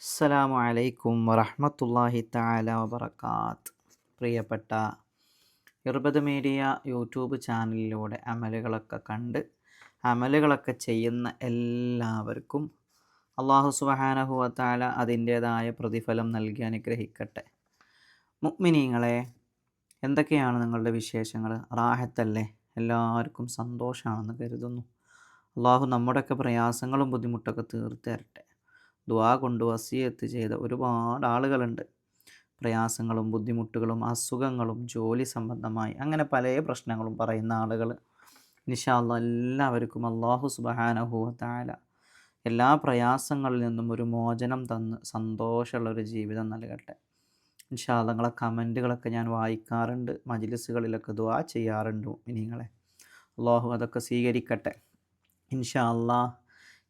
അസ്സലാമു അലൈക്കും വറഹമത്തല്ലാഹി താല വബറകാത്ത്. പ്രിയപ്പെട്ട ഇർബദ് മീഡിയ യൂട്യൂബ് ചാനലിലൂടെ അമലുകളൊക്കെ കണ്ട് അമലുകളൊക്കെ ചെയ്യുന്ന എല്ലാവർക്കും അള്ളാഹു സുബ്ഹാനഹു വതആല അതിന്റേതായ പ്രതിഫലം നൽകി അനുഗ്രഹിക്കട്ടെ. മുക്മിനീങ്ങളെ എന്തൊക്കെയാണ് നിങ്ങളുടെ വിശേഷങ്ങൾ? റാഹത്തല്ലേ? എല്ലാവർക്കും സന്തോഷമാണെന്ന് കരുതുന്നു. അള്ളാഹു നമ്മുടെയൊക്കെ പ്രയാസങ്ങളും ബുദ്ധിമുട്ടൊക്കെ തീർത്ത് ദുആ കൊണ്ട് വസിയത്ത് ചെയ്ത ഒരുപാട് ആളുകളുണ്ട്. പ്രയാസങ്ങളും ബുദ്ധിമുട്ടുകളും അസുഖങ്ങളും ജോലി സംബന്ധമായി അങ്ങനെ പല പ്രശ്നങ്ങളും പറയുന്ന ആളുകൾ ഇൻഷാല്ല എല്ലാവർക്കും അള്ളാഹു സുബഹാനഹു താല എല്ലാ പ്രയാസങ്ങളിൽ നിന്നും ഒരു മോചനം തന്ന് സന്തോഷമുള്ള ഒരു ജീവിതം നൽകട്ടെ. ഇൻഷാല്ല നിങ്ങളെ കമന്റുകളൊക്കെ ഞാൻ വായിക്കാറുണ്ട് മജ്ലിസുകളിലൊക്കെ ദുആ ചെയ്യാറുണ്ട് നിങ്ങളെ അള്ളാഹു അതൊക്കെ സ്വീകരിക്കട്ടെ. ഇൻഷാ അല്ലാ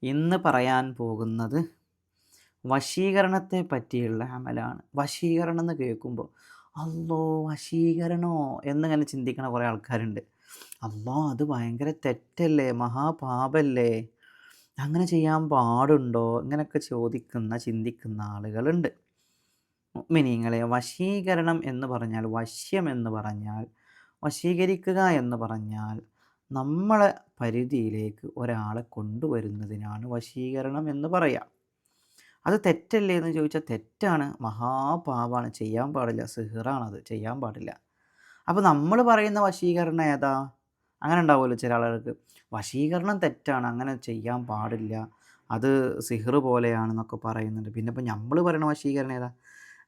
ഇന്ന് പറയാൻ പോകുന്നത് വശീകരണത്തെ പറ്റിയുള്ള അമലാണ് വശീകരണം എന്ന് കേൾക്കുമ്പോൾ അല്ലോ വശീകരണോ? എന്നിങ്ങനെ ചിന്തിക്കണ കുറേ ആൾക്കാരുണ്ട്. അല്ലോ അത് ഭയങ്കര തെറ്റല്ലേ? മഹാപാപല്ലേ? അങ്ങനെ ചെയ്യാൻ പാടുണ്ടോ? ഇങ്ങനെയൊക്കെ ചോദിക്കുന്ന ചിന്തിക്കുന്ന ആളുകളുണ്ട്. മിനിങ്ങളെ വശീകരണം എന്ന് പറഞ്ഞാൽ വശ്യം എന്ന് പറഞ്ഞാൽ വശീകരിക്കുക എന്ന് പറഞ്ഞാൽ നമ്മളെ പരിധിയിലേക്ക് ഒരാളെ കൊണ്ടുവരുന്നതിനാണ് വശീകരണം എന്ന് പറയാം. അത് തെറ്റല്ലേ എന്ന് ചോദിച്ചാൽ തെറ്റാണ്. മഹാപാവാണ് ചെയ്യാൻ പാടില്ല. സിഹിറാണത്. ചെയ്യാൻ പാടില്ല. അപ്പോൾ നമ്മൾ പറയുന്ന വശീകരണം ഏതാ? അങ്ങനെ ഉണ്ടാവുമല്ലോ ചില ആളുകൾക്ക്. വശീകരണം തെറ്റാണ്. അങ്ങനെ ചെയ്യാൻ പാടില്ല. അത് സിഹർ പോലെയാണെന്നൊക്കെ പറയുന്നുണ്ട്. പിന്നെ ഇപ്പം നമ്മൾ പറയുന്ന വശീകരണം ഏതാ?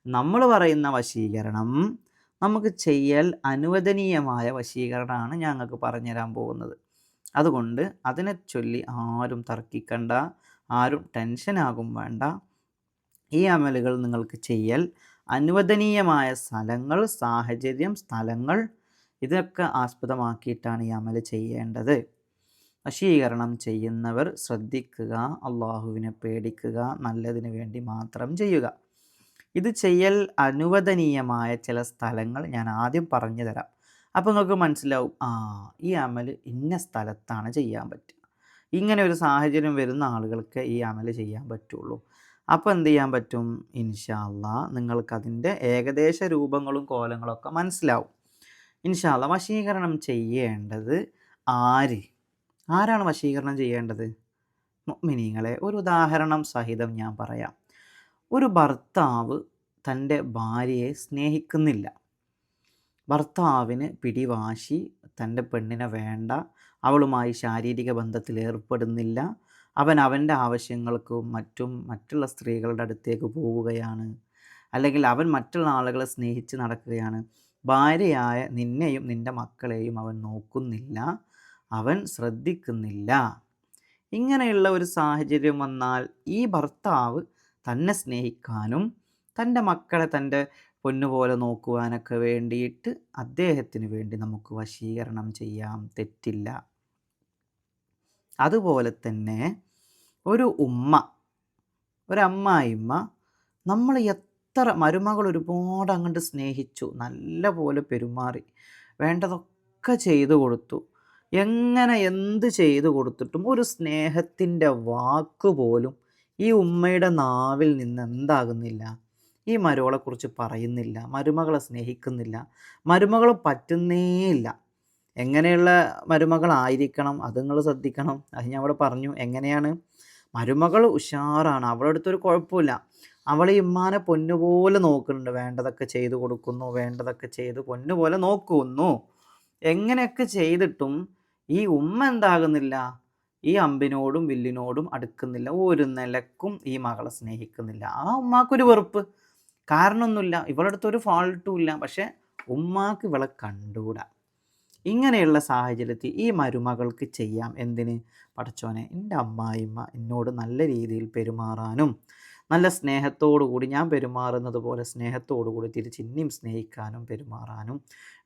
നമ്മൾ പറയുന്ന വശീകരണം നമുക്ക് ചെയ്യൽ അനുവദനീയമായ വശീകരണമാണ് ഞങ്ങൾക്ക് പറഞ്ഞുതരാൻ പോകുന്നത്. അതുകൊണ്ട് അതിനെ ചൊല്ലി ആരും തർക്കിക്കണ്ട. ആരും ടെൻഷനാകും വേണ്ട. ഈ അമലുകൾ നിങ്ങൾക്ക് ചെയ്യൽ അനുവദനീയമായ സ്ഥലങ്ങൾ സാഹചര്യം സ്ഥലങ്ങൾ ഇതൊക്കെ ആസ്പദമാക്കിയിട്ടാണ് ഈ അമൽ ചെയ്യേണ്ടത്. വശീകരണം ചെയ്യുന്നവർ ശ്രദ്ധിക്കുക അള്ളാഹുവിനെ പേടിക്കുക നല്ലതിന് വേണ്ടി മാത്രം ചെയ്യുക. ഇത് ചെയ്യൽ അനുവദനീയമായ ചില സ്ഥലങ്ങൾ ഞാൻ ആദ്യം പറഞ്ഞു തരാം. അപ്പോൾ നിങ്ങൾക്ക് മനസ്സിലാവും ആ ഈ അമൽ ഇന്ന സ്ഥലത്താണ് ചെയ്യാൻ പറ്റുക. ഇങ്ങനെ ഒരു സാഹചര്യം വരുന്ന ആളുകൾക്ക് ഈ അമൽ ചെയ്യാൻ പറ്റുള്ളൂ. അപ്പോൾ എന്ത് ചെയ്യാൻ പറ്റും? ഇൻഷാല്ല നിങ്ങൾക്കതിന്റെ ഏകദേശ രൂപങ്ങളും കോലങ്ങളൊക്കെ മനസ്സിലാവും. ഇൻഷാല്ല വശീകരണം ചെയ്യേണ്ടത് ആര്? ആരാണ് വശീകരണം ചെയ്യേണ്ടത്? മിനിങ്ങളെ ഒരു ഉദാഹരണം സഹിതം ഞാൻ പറയാം. ഒരു ഭർത്താവ് തന്റെ ഭാര്യയെ സ്നേഹിക്കുന്നില്ല. ഭർത്താവിന് പിടിവാശി തന്റെ പെണ്ണിനെ വേണ്ട അവളുമായി ശാരീരിക ബന്ധത്തിൽ ഏർപ്പെടുന്നില്ല അവൻ അവന്റെ ആവശ്യങ്ങൾക്കും മറ്റും മറ്റുള്ള സ്ത്രീകളുടെ അടുത്തേക്ക് പോവുകയാണ്. അല്ലെങ്കിൽ അവൻ മറ്റുള്ള ആളുകളെ സ്നേഹിച്ച് നടക്കുകയാണ്. ഭാര്യയായ നിന്നെയും നിന്റെ മക്കളെയും അവൻ നോക്കുന്നില്ല. അവൻ ശ്രദ്ധിക്കുന്നില്ല. ഇങ്ങനെയുള്ള ഒരു സാഹചര്യം വന്നാൽ ഈ ഭർത്താവ് തന്നെ സ്നേഹിക്കാനും തന്റെ മക്കളെ തന്റെ പൊന്നുപോലെ നോക്കുവാനൊക്കെ വേണ്ടിയിട്ട് അദ്ദേഹത്തിന് വേണ്ടി നമുക്ക് വശീകരണം ചെയ്യാം. തെറ്റില്ല. അതുപോലെ തന്നെ ഒരു ഉമ്മ ഒരമ്മായിമ്മ നമ്മൾ എത്ര മരുമകൾ ഒരുപാട് അങ്ങോട്ട് സ്നേഹിച്ചു നല്ല പോലെ പെരുമാറി വേണ്ടതൊക്കെ ചെയ്തു കൊടുത്തു. എങ്ങനെ എന്ത് ചെയ്തു കൊടുത്തിട്ടും ഒരു സ്നേഹത്തിന്റെ വാക്ക് പോലും ഈ ഉമ്മയുടെ നാവിൽ നിന്ന് എന്താകുന്നില്ല. ഈ മരുമകളെക്കുറിച്ച് പറയുന്നില്ല മരുമകളെ സ്നേഹിക്കുന്നില്ല മരുമകൾ പറ്റുന്നേയില്ല. എങ്ങനെയുള്ള മരുമകളായിരിക്കണം അത് നിങ്ങൾ ശ്രദ്ധിക്കണം. അത് ഞാൻ അവിടെ പറഞ്ഞു. എങ്ങനെയാണ് മരുമകൾ ഉഷാറാണ്. അവളുടെ അടുത്തൊരു കുഴപ്പമില്ല. അവൾ ഈ ഉമ്മാനെ പൊന്നുപോലെ നോക്കുന്നുണ്ട്. വേണ്ടതൊക്കെ ചെയ്തു കൊടുക്കുന്നു വേണ്ടതൊക്കെ ചെയ്ത് പൊന്നുപോലെ നോക്കുന്നു. എങ്ങനെയൊക്കെ ചെയ്തിട്ടും ഈ ഉമ്മ എന്താകുന്നില്ല. ഈ അമ്പിനോടും വില്ലിനോടും അടുക്കുന്നില്ല. ഒരു നിലക്കും ഈ മകളെ സ്നേഹിക്കുന്നില്ല. ആ ഉമ്മാക്കൊരു വെറുപ്പ്. കാരണമൊന്നുമില്ല. ഇവളടുത്തൊരു ഫാൾട്ടും ഇല്ല. പക്ഷെ ഉമ്മാക്ക് ഇവളെ കണ്ടുകൂടാ. ഇങ്ങനെയുള്ള സാഹചര്യത്തിൽ ഈ മരുമകൾക്ക് ചെയ്യാം എന്തിന്? പടച്ചോനെ എന്റെ അമ്മായിമ്മ എന്നോട് നല്ല രീതിയിൽ പെരുമാറാനും നല്ല സ്നേഹത്തോടു കൂടി ഞാൻ പെരുമാറുന്നത് പോലെ സ്നേഹത്തോടു കൂടി തിരിച്ച് ഇനിയും സ്നേഹിക്കാനും പെരുമാറാനും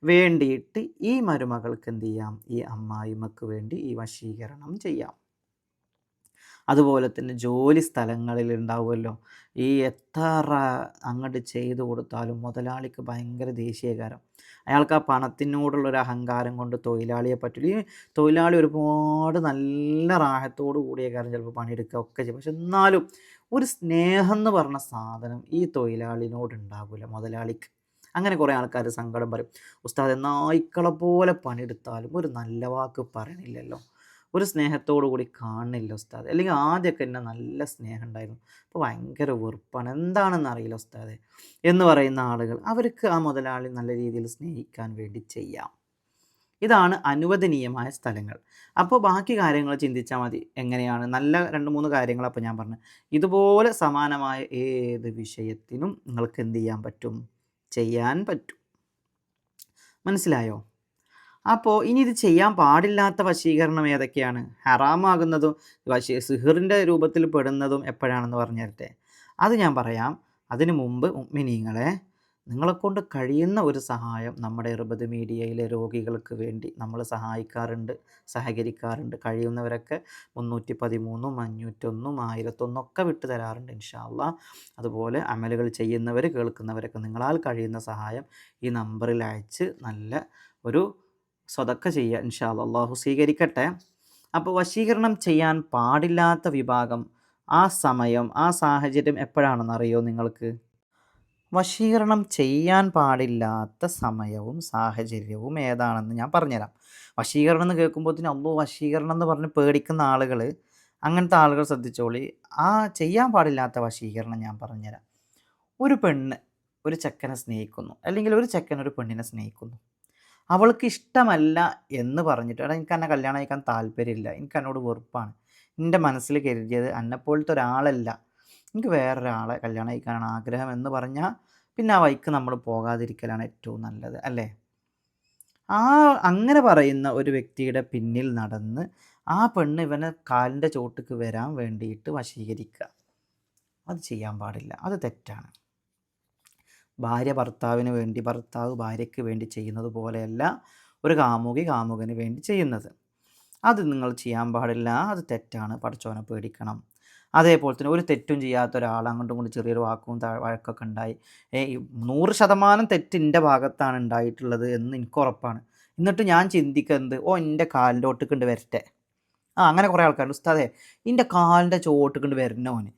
വേണ്ടിയിട്ട് ഈ മരുമകൾക്ക് എന്ത് ചെയ്യാം? ഈ അമ്മായിമ്മക്ക് വേണ്ടി ഈ വശീകരണം ചെയ്യാം. അതുപോലെ തന്നെ ജോലി സ്ഥലങ്ങളിൽ ഉണ്ടാവുമല്ലോ. ഈ എത്ര അങ്ങോട്ട് ചെയ്തു കൊടുത്താലും മുതലാളിക്ക് ഭയങ്കര ദേഷ്യകാരം. അയാൾക്ക് ആ പണത്തിനോടുള്ള ഒരു അഹങ്കാരം കൊണ്ട് തൊഴിലാളിയെ പറ്റില്ല ഈ തൊഴിലാളി ഒരുപാട് നല്ല റാഹത്തോടു കൂടിയ കാര്യം ചിലപ്പോൾ പണിയെടുക്കുക ഒക്കെ ചെയ്യും. പക്ഷെ എന്നാലും ഒരു സ്നേഹം എന്ന് പറഞ്ഞ സാധനം ഈ തൊഴിലാളിനോട് ഉണ്ടാകില്ല മുതലാളിക്ക്. അങ്ങനെ കുറേ ആൾക്കാർ സങ്കടം പറയും. ഉസ്താദ് നായ്ക്കളെ പോലെ പണിയെടുത്താലും ഒരു നല്ല വാക്ക് പറയണില്ലല്ലോ. ഒരു സ്നേഹത്തോടു കൂടി കാണുന്നില്ല ഉസ്താദ്. അല്ലെങ്കിൽ ആദ്യമൊക്കെ എന്നെ നല്ല സ്നേഹം ഉണ്ടായിരുന്നു. അപ്പോൾ ഭയങ്കര വെറുപ്പാണ്. എന്താണെന്ന് അറിയില്ല ഉസ്താദ് എന്ന് പറയുന്ന ആളുകൾ അവർക്ക് ആ മുതലാളി നല്ല രീതിയിൽ സ്നേഹിക്കാൻ വേണ്ടി ചെയ്യാം. ഇതാണ് അനുവദനീയമായ സ്ഥലങ്ങൾ. അപ്പോൾ ബാക്കി കാര്യങ്ങൾ ചിന്തിച്ചാൽ മതി. എങ്ങനെയാണ്? നല്ല രണ്ട് മൂന്ന് കാര്യങ്ങൾ അപ്പോൾ ഞാൻ പറഞ്ഞു. ഇതുപോലെ സമാനമായ ഏത് വിഷയത്തിനും നിങ്ങൾക്ക് എന്ത് ചെയ്യാൻ പറ്റും? ചെയ്യാൻ പറ്റും. മനസ്സിലായോ? അപ്പോൾ ഇനി ഇത് ചെയ്യാൻ പാടില്ലാത്ത വശീകരണം ഏതൊക്കെയാണ്? ഹറാമാകുന്നതും വശീ സിഹിറിന്റെ രൂപത്തിൽ പെടുന്നതും എപ്പോഴാണെന്ന് പറഞ്ഞു തരട്ടെ അത് ഞാൻ പറയാം. അതിനു മുമ്പ് ഉമ്മിനീങ്ങളെ നിങ്ങളെക്കൊണ്ട് കഴിയുന്ന ഒരു സഹായം നമ്മുടെ ഇറുപത് മീഡിയയിലെ രോഗികൾക്ക് വേണ്ടി നമ്മൾ സഹായിക്കാറുണ്ട് സഹകരിക്കാറുണ്ട്. കഴിയുന്നവരൊക്കെ മുന്നൂറ്റി പതിമൂന്നും അഞ്ഞൂറ്റൊന്നും ആയിരത്തൊന്നും ഒക്കെ വിട്ടു തരാറുണ്ട് ഇൻഷാല്ല അതുപോലെ അമലുകൾ ചെയ്യുന്നവർ കേൾക്കുന്നവരൊക്കെ നിങ്ങളാൽ കഴിയുന്ന സഹായം ഈ നമ്പറിൽ അയച്ച് നല്ല ഒരു സ്വതക്ക ചെയ്യുക ഇൻഷാ അള്ളാഹു സ്വീകരിക്കട്ടെ. അപ്പോൾ വശീകരണം ചെയ്യാൻ പാടില്ലാത്ത വിഭാഗം ആ സമയം ആ സാഹചര്യം എപ്പോഴാണെന്ന് അറിയോ നിങ്ങൾക്ക്? വശീകരണം ചെയ്യാൻ പാടില്ലാത്ത സമയവും സാഹചര്യവും ഏതാണെന്ന് ഞാൻ പറഞ്ഞുതരാം. വശീകരണം എന്ന് കേൾക്കുമ്പോഴത്തേനും അല്ലോ വശീകരണം എന്ന് പറഞ്ഞ് പേടിക്കുന്ന ആളുകൾ അങ്ങനത്തെ ആളുകൾ ശ്രദ്ധിച്ചോളി. ആ ചെയ്യാൻ പാടില്ലാത്ത വശീകരണം ഞാൻ പറഞ്ഞുതരാം. ഒരു പെണ്ണ് ഒരു ചെക്കനെ സ്നേഹിക്കുന്നു. അല്ലെങ്കിൽ ഒരു ചെക്കൻ ഒരു പെണ്ണിനെ സ്നേഹിക്കുന്നു. അവൾക്ക് ഇഷ്ടമല്ല എന്ന് പറഞ്ഞിട്ട് എടാ എനിക്ക് എന്നെ കല്യാണം കഴിക്കാൻ താല്പര്യമില്ല. എനിക്ക് എന്നോട് വെറുപ്പാണ്. എന്റെ മനസ്സിൽ കരുതിയത് എന്നെപ്പോലത്തെ ഒരാളല്ല. എനിക്ക് വേറൊരാളെ കല്യാണം കഴിക്കാനാണ് ആഗ്രഹം എന്ന് പറഞ്ഞാൽ പിന്നെ ആ വൈക്ക് നമ്മൾ പോകാതിരിക്കലാണ് ഏറ്റവും നല്ലത് അല്ലേ? ആ അങ്ങനെ പറയുന്ന ഒരു വ്യക്തിയുടെ പിന്നിൽ നടന്ന് ആ പെണ്ണ് ഇവനെ കാലിന്റെ ചോട്ടിക്ക് വരാൻ വേണ്ടിയിട്ട് വശീകരിക്കുക. അത് ചെയ്യാൻ പാടില്ല. അത് തെറ്റാണ്. ഭാര്യ ഭർത്താവിന് വേണ്ടി ഭർത്താവ് ഭാര്യയ്ക്ക് വേണ്ടി ചെയ്യുന്നത് പോലെയല്ല ഒരു കാമുകി കാമുകന് വേണ്ടി ചെയ്യുന്നത്. അത് നിങ്ങൾ ചെയ്യാൻ പാടില്ല അത് തെറ്റാണ് പഠിച്ചോനെ പേടിക്കണം. അതേപോലെ തന്നെ ഒരു തെറ്റും ചെയ്യാത്ത ഒരാൾ അങ്ങോട്ടും ചെറിയൊരു വാക്കും വഴക്കൊക്കെ ഉണ്ടായി. നൂറ് ശതമാനം തെറ്റ് എന്റെ ഭാഗത്താണ് ഉണ്ടായിട്ടുള്ളത് എന്ന് എനിക്ക് ഉറപ്പാണ്. എന്നിട്ട് ഞാൻ ചിന്തിക്കുന്നത് ഓ എന്റെ കാലിന്റെ ഒട്ടുകൊണ്ട് വരട്ടെ. ആ അങ്ങനെ കുറേ ആൾക്കാരുണ്ട്. ഉസ്താദേ എന്റെ കാലിന്റെ ചോട്ടുകൊണ്ട് വരണോന്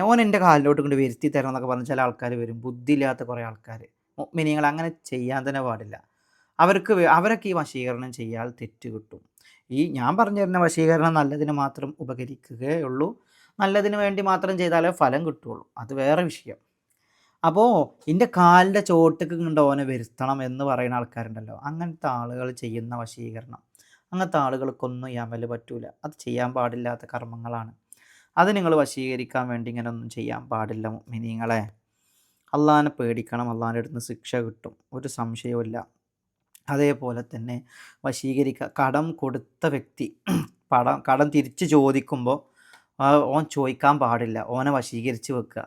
ഓൻ എന്റെ കാലിലോട്ട് കൊണ്ട് വരുത്തി തരണം എന്നൊക്കെ പറഞ്ഞ ചില ആൾക്കാർ വരും. ബുദ്ധിയില്ലാത്ത കുറേ ആൾക്കാർ മിനിങ്ങൾ അങ്ങനെ ചെയ്യാൻ തന്നെ പാടില്ല. അവർക്ക് അവരൊക്കെ ഈ വശീകരണം ചെയ്യാൽ തെറ്റ് കിട്ടും. ഈ ഞാൻ പറഞ്ഞു തരുന്ന വശീകരണം നല്ലതിന് മാത്രം ഉപകരിക്കുകയുള്ളൂ നല്ലതിന് വേണ്ടി മാത്രം ചെയ്താലേ ഫലം കിട്ടുകയുള്ളൂ അത് വേറെ വിഷയം. അപ്പോൾ എന്റെ കാലിന്റെ ചോട്ടക്ക് കൊണ്ട് ഓനെ വരുത്തണം എന്ന് പറയുന്ന ആൾക്കാരുണ്ടല്ലോ. അങ്ങനത്തെ ആളുകൾ ചെയ്യുന്ന വശീകരണം. അങ്ങനത്തെ ആളുകൾക്കൊന്നും ഈ അമൽ പറ്റൂല. അത് ചെയ്യാൻ പാടില്ലാത്ത കർമ്മങ്ങളാണ്. അത് നിങ്ങൾ വശീകരിക്കാൻ വേണ്ടി ഇങ്ങനെ ഒന്നും ചെയ്യാൻ പാടില്ല മിനിങ്ങളെ അള്ളാഹാനെ പേടിക്കണം. അള്ളാഹിന്റെ അടുത്ത് നിന്ന് ശിക്ഷ കിട്ടും. ഒരു സംശയവുമില്ല. അതേപോലെ തന്നെ വശീകരിക്കുക കടം കൊടുത്ത വ്യക്തി പടം കടം തിരിച്ച് ചോദിക്കുമ്പോൾ ഓൻ ചോദിക്കാൻ പാടില്ല. ഓനെ വശീകരിച്ച് വെക്കുക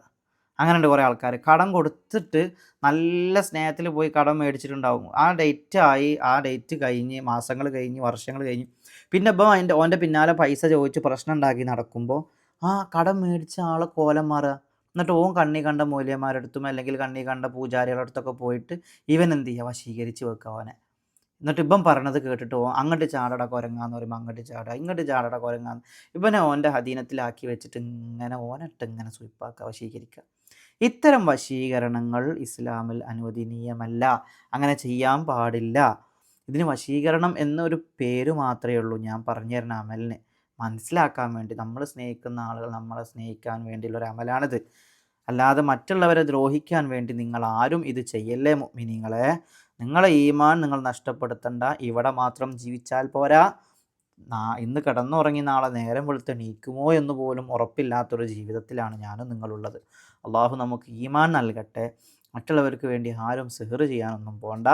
അങ്ങനെയുണ്ട് കുറേ ആൾക്കാർ കടം കൊടുത്തിട്ട് നല്ല സ്നേഹത്തിൽ പോയി കടം മേടിച്ചിട്ടുണ്ടാവും. ആ ഡേറ്റ് ആയി ആ ഡേറ്റ് കഴിഞ്ഞ് മാസങ്ങൾ കഴിഞ്ഞ് വർഷങ്ങൾ കഴിഞ്ഞ്. പിന്നെ ഇപ്പം അതിന്റെ ഓന്റെ പിന്നാലെ പൈസ ചോദിച്ച് പ്രശ്നം ഉണ്ടാക്കി നടക്കുമ്പോൾ ആ കടം മേടിച്ച ആളെ കോലം മാറുക എന്നിട്ട് ഓൻ കണ്ണി കണ്ട മൂല്യന്മാരടുത്തും അല്ലെങ്കിൽ കണ്ണി കണ്ട പൂജാരികളുടെ അടുത്തൊക്കെ പോയിട്ട് ഇവൻ എന്ത് ചെയ്യുക വശീകരിച്ച് വെക്കുക അവനെ. എന്നിട്ട് ഇപ്പം പറഞ്ഞത് കേട്ടിട്ട് ഓ അങ്ങോട്ട് ചാടട കുരങ്ങാന്ന് പറയുമ്പോൾ അങ്ങോട്ട് ചാട ഇങ്ങോട്ട് ചാടട കുരങ്ങാന്ന്. ഇവനെ ഓന്റെ അധീനത്തിലാക്കി വെച്ചിട്ട് ഇങ്ങനെ ഓനിട്ട് ഇങ്ങനെ സ്വീപ്പാക്കുക വശീകരിക്കുക ഇത്തരം വശീകരണങ്ങൾ ഇസ്ലാമിൽ അനുവദനീയമല്ല. അങ്ങനെ ചെയ്യാൻ പാടില്ല. ഇതിന് വശീകരണം എന്നൊരു പേര് മാത്രമേ ഉള്ളൂ ഞാൻ പറഞ്ഞു തരുന്ന അമലിന്. മനസ്സിലാക്കാൻ വേണ്ടി നമ്മൾ സ്നേഹിക്കുന്ന ആളുകൾ നമ്മളെ സ്നേഹിക്കാൻ വേണ്ടിയുള്ള ഒരു അമലാണിത്. അല്ലാതെ മറ്റുള്ളവരെ ദ്രോഹിക്കാൻ വേണ്ടി നിങ്ങൾ ആരും ഇത് ചെയ്യല്ലേ മിനിങ്ങളെ നിങ്ങളെ ഈമാൻ നിങ്ങൾ നഷ്ടപ്പെടുത്തണ്ട. ഇവിടെ മാത്രം ജീവിച്ചാൽ പോരാ. ഇന്ന് കിടന്നുറങ്ങി നാളെ നേരം വെളുത്ത് നീക്കുമോ എന്ന് പോലും ഉറപ്പില്ലാത്തൊരു ജീവിതത്തിലാണ് ഞാനും നിങ്ങളുള്ളത്. അള്ളാഹു നമുക്ക് ഈമാൻ നൽകട്ടെ. മറ്റുള്ളവർക്ക് വേണ്ടി ആരും സിഹർ ചെയ്യാനൊന്നും പോകണ്ട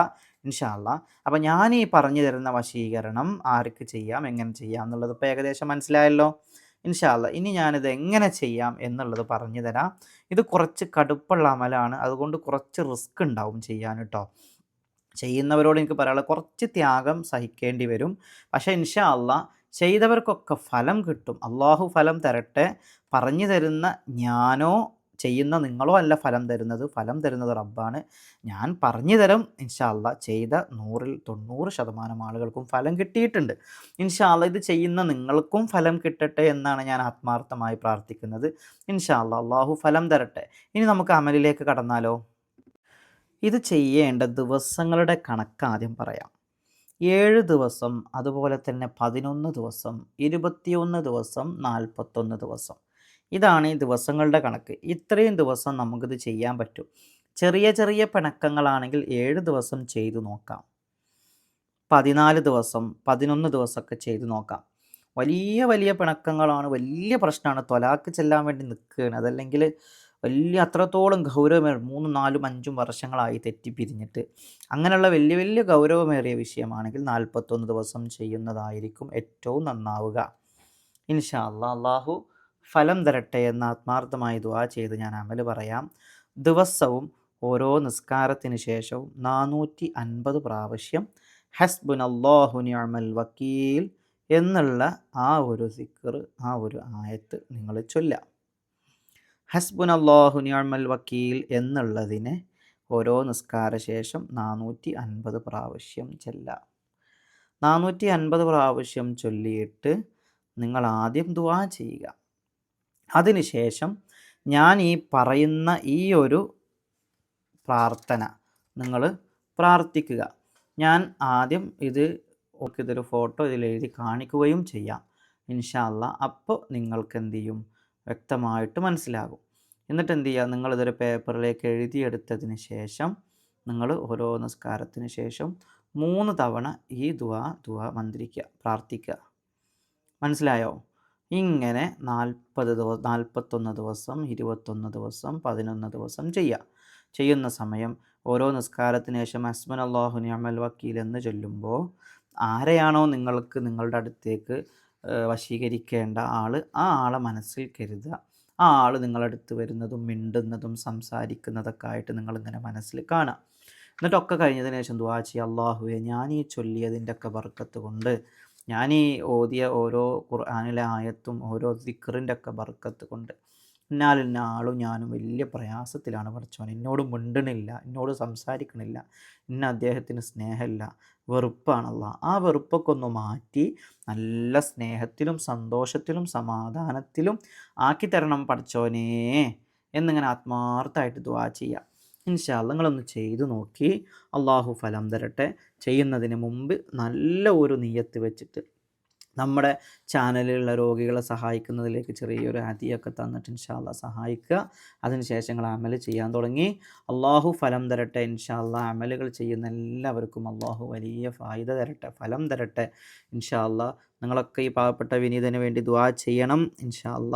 ഇൻഷാല്ല അപ്പം ഞാൻ ഈ പറഞ്ഞു തരുന്ന വശീകരണം ആർക്ക് ചെയ്യാം എങ്ങനെ ചെയ്യാം എന്നുള്ളത് ഇപ്പോൾ ഏകദേശം മനസ്സിലായല്ലോ? ഇൻഷാല്ല ഇനി ഞാനിത് എങ്ങനെ ചെയ്യാം എന്നുള്ളത് പറഞ്ഞു തരാം. ഇത് കുറച്ച് കടുപ്പുള്ള അമലാണ്. അതുകൊണ്ട് കുറച്ച് റിസ്ക് ഉണ്ടാവും ചെയ്യാൻ കേട്ടോ. ചെയ്യുന്നവരോട് എനിക്ക് പറയാനുള്ള കുറച്ച് ത്യാഗം സഹിക്കേണ്ടി വരും. പക്ഷേ ഇൻഷാ അല്ല ചെയ്തവർക്കൊക്കെ ഫലം കിട്ടും. അള്ളാഹു ഫലം തരട്ടെ. പറഞ്ഞു തരുന്ന ഞാനോ ചെയ്യുന്ന നിങ്ങളോ അല്ല ഫലം തരുന്നത്? ഫലം തരുന്നത് റബ്ബാണ്. ഞാൻ പറഞ്ഞു തരും. ഇൻഷാല്ല ചെയ്ത നൂറിൽ തൊണ്ണൂറ് ശതമാനം ആളുകൾക്കും ഫലം കിട്ടിയിട്ടുണ്ട്. ഇൻഷാല്ല ഇത് ചെയ്യുന്ന നിങ്ങൾക്കും ഫലം കിട്ടട്ടെ എന്നാണ് ഞാൻ ആത്മാർത്ഥമായി പ്രാർത്ഥിക്കുന്നത്. ഇൻഷാല്ല അള്ളാഹു ഫലം തരട്ടെ. ഇനി നമുക്ക് അമലിലേക്ക് കടന്നാലോ? ഇത് ചെയ്യേണ്ട ദിവസങ്ങളുടെ കണക്ക് ആദ്യം പറയാം. ഏഴ് ദിവസം അതുപോലെ തന്നെ പതിനൊന്ന് ദിവസം ഇരുപത്തിയൊന്ന് ദിവസം നാൽപ്പത്തൊന്ന് ദിവസം. ഇതാണ് ഈ ദിവസങ്ങളുടെ കണക്ക്. ഇത്രയും ദിവസം നമുക്കിത് ചെയ്യാൻ പറ്റും. ചെറിയ ചെറിയ പിണക്കങ്ങളാണെങ്കിൽ ഏഴ് ദിവസം ചെയ്തു നോക്കാം. പതിനാല് ദിവസം പതിനൊന്ന് ദിവസമൊക്കെ ചെയ്തു നോക്കാം. വലിയ വലിയ പിണക്കങ്ങളാണ് വലിയ പ്രശ്നമാണ്. തൊലാക്ക് ചെല്ലാൻ വേണ്ടി നിൽക്കുകയാണ്. അതല്ലെങ്കിൽ വലിയ അത്രത്തോളം ഗൗരവമേ മൂന്നും നാലും അഞ്ചും വർഷങ്ങളായി തെറ്റിപ്പിരിഞ്ഞിട്ട് അങ്ങനെയുള്ള വലിയ വലിയ ഗൗരവമേറിയ വിഷയമാണെങ്കിൽ നാൽപ്പത്തൊന്ന് ദിവസം ചെയ്യുന്നതായിരിക്കും ഏറ്റവും നന്നാവുക. ഇൻഷാ അള്ളാഹു ഫലം തരട്ടെ എന്ന് ആത്മാർത്ഥമായി ദുവാ ചെയ്ത് ഞാൻ അമൽ പറയാം. ദിവസവും ഓരോ നിസ്കാരത്തിന് ശേഷവും നാനൂറ്റി അൻപത് പ്രാവശ്യം ഹസ്ബുൻ അള്ളാഹുനി അമൽ വക്കീൽ എന്നുള്ള ആ ഒരു സിക്കർ ആ ഒരു ആയത്ത് നിങ്ങൾ ചൊല്ലാം. അമൽ വക്കീൽ എന്നുള്ളതിനെ ഓരോ നിസ്കാര ശേഷം നാനൂറ്റി അൻപത് പ്രാവശ്യം ചെല്ലാം. നാനൂറ്റി അൻപത് പ്രാവശ്യം ചൊല്ലിയിട്ട് നിങ്ങൾ ആദ്യം ദുവാ ചെയ്യുക. അതിനുശേഷം ഞാൻ ഈ പറയുന്ന ഈ ഒരു പ്രാർത്ഥന നിങ്ങൾ പ്രാർത്ഥിക്കുക. ഞാൻ ആദ്യം ഇത് ഇതൊരു ഫോട്ടോ ഇതിൽ എഴുതി കാണിക്കുകയും ചെയ്യാം. ഇൻഷാല്ല അപ്പോൾ നിങ്ങൾക്ക് എന്ത് ചെയ്യും? വ്യക്തമായിട്ട് മനസ്സിലാകും. എന്നിട്ട് എന്ത് ചെയ്യുക? നിങ്ങളിതൊരു പേപ്പറിലേക്ക് എഴുതിയെടുത്തതിന് ശേഷം നിങ്ങൾ ഓരോ നിസ്കാരത്തിന് ശേഷം മൂന്ന് തവണ ഈ ദുവ ദുവ മന്ത്രിക്കുക പ്രാർത്ഥിക്കുക. മനസ്സിലായോ? ഇങ്ങനെ നാൽപ്പത് ദിവസം നാൽപ്പത്തൊന്ന് ദിവസം ഇരുപത്തൊന്ന് ദിവസം പതിനൊന്ന് ദിവസം ചെയ്യുക ചെയ്യുന്ന സമയം ഓരോ നിസ്കാരത്തിന് ശേഷം അസ്മൻ അള്ളാഹു നിയമൽ വക്കീൽ എന്ന് ചൊല്ലുമ്പോൾ ആരെയാണോ നിങ്ങൾക്ക് നിങ്ങളുടെ അടുത്തേക്ക് വശീകരിക്കേണ്ട ആൾ ആ ആളെ മനസ്സിൽ കരുതുക. ആ ആൾ നിങ്ങളടുത്ത് വരുന്നതും മിണ്ടുന്നതും സംസാരിക്കുന്നതൊക്കെ ആയിട്ട് നിങ്ങളിങ്ങനെ മനസ്സിൽ കാണാം എന്നിട്ടൊക്കെ കഴിഞ്ഞതിന് ശേഷം ദുവാ ചെയ്യുക. അള്ളാഹുവെ ഞാൻ ഈ ചൊല്ലിയതിന്റെ ഒക്കെ ബർക്കത്ത് കൊണ്ട് ഞാൻ ഈ ഓതിയ ഓരോ ഖുർആാനിലെ ആയത്തും ഓരോ ദിക്കറിന്റെ ഒക്കെ ബർക്കത്ത് കൊണ്ട് എന്നാലിന്ന ആളും ഞാനും വലിയ പ്രയാസത്തിലാണ് പഠിച്ചവൻ എന്നോട് മിണ്ടണില്ല എന്നോട് സംസാരിക്കണില്ല ഇന്ന അദ്ദേഹത്തിന് സ്നേഹമില്ല വെറുപ്പാണല്ല. ആ വെറുപ്പൊക്കെ ഒന്ന് മാറ്റി നല്ല സ്നേഹത്തിലും സന്തോഷത്തിലും സമാധാനത്തിലും ആക്കി തരണം പഠിച്ചോനേ എന്നിങ്ങനെ ആത്മാർത്ഥമായിട്ട് ദ്വാ ചെയ്യാം. ഇൻഷാല്ല നിങ്ങളൊന്ന് ചെയ്തു നോക്കി അള്ളാഹു ഫലം തരട്ടെ. ചെയ്യുന്നതിന് മുമ്പ് നല്ല ഒരു നീയത്ത് വെച്ചിട്ട് നമ്മുടെ ചാനലിലുള്ള രോഗികളെ സഹായിക്കുന്നതിലേക്ക് ചെറിയൊരു അതിയൊക്കെ തന്നിട്ട് ഇൻഷാല്ല സഹായിക്കുക. അതിനുശേഷം നിങ്ങൾ അമൽ ചെയ്യാൻ തുടങ്ങി. അള്ളാഹു ഫലം തരട്ടെ. ഇൻഷാല്ല അമലുകൾ ചെയ്യുന്ന എല്ലാവർക്കും അള്ളാഹു വലിയ ഫായിദ തരട്ടെ ഫലം തരട്ടെ. ഇൻഷാല്ല നിങ്ങളൊക്കെ ഈ പാവപ്പെട്ട വിനീതന് വേണ്ടി ദ്വാ ചെയ്യണം ഇൻഷാ ഇൻഷാല്ല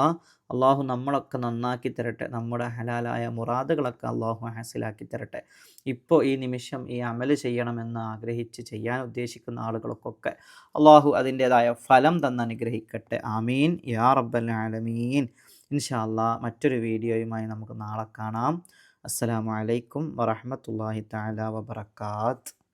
അള്ളാഹു നമ്മളൊക്കെ നന്നാക്കി തരട്ടെ. നമ്മുടെ ഹലാലായ മുറാദുകളൊക്കെ അള്ളാഹു ഹാസിലാക്കി തരട്ടെ. ഇപ്പോൾ ഈ നിമിഷം ഈ അമൽ ചെയ്യണമെന്ന് ആഗ്രഹിച്ച് ചെയ്യാൻ ഉദ്ദേശിക്കുന്ന ആളുകൾക്കൊക്കെ അള്ളാഹു അതിന്റേതായ ഫലം തന്ന് അനുഗ്രഹിക്കട്ടെ. ആമീൻ. യാ റബ്ബൽ ആലമീൻ. ഇൻഷാ മറ്റൊരു വീഡിയോയുമായി നമുക്ക് നാളെ കാണാം. അസ്സാം വലൈക്കും വറഹമത്തല്ലാഹി താല വബറകാത്ത്.